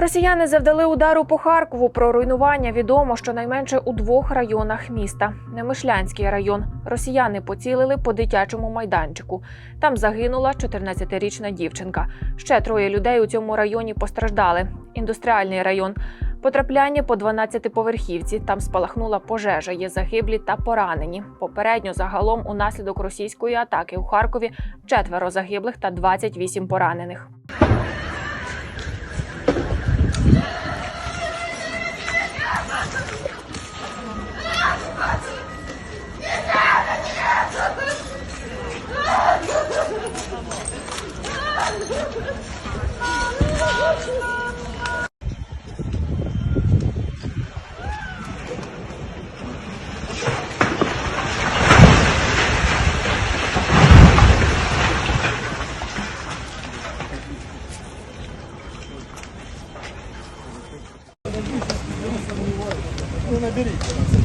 Росіяни завдали удару по Харкову. Про руйнування відомо щонайменше у двох районах міста. Немишлянський район. Росіяни поцілили по дитячому майданчику. Там загинула 14-річна дівчинка. Ще троє людей у цьому районі постраждали. Індустріальний район. Потрапляння по 12-поверхівці. Там спалахнула пожежа. Є загиблі та поранені. Попередньо загалом унаслідок російської атаки у Харкові четверо загиблих та 28 поранених. una deriva.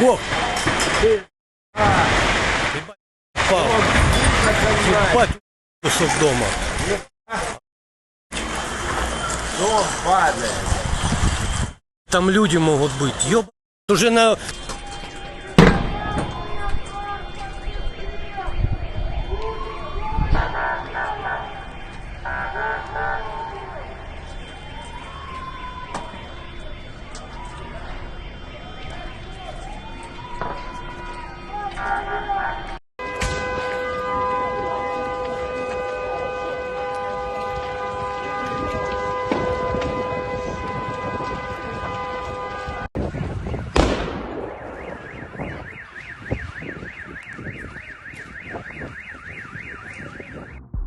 Бог! Пал. Ебать, что дома. Дом падает. Там люди могут быть. Ёб... Уже на...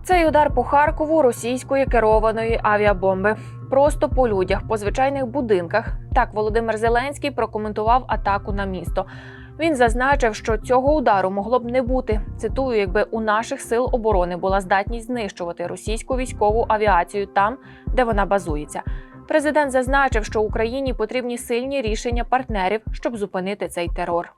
Цей удар по Харкову російської керованої авіабомби. Просто по людях, по звичайних будинках. Так Володимир Зеленський прокоментував атаку на місто. Він зазначив, що цього удару могло б не бути. Цитую, якби у наших сил оборони була здатність знищувати російську військову авіацію там, де вона базується. Президент зазначив, що Україні потрібні сильні рішення партнерів, щоб зупинити цей терор.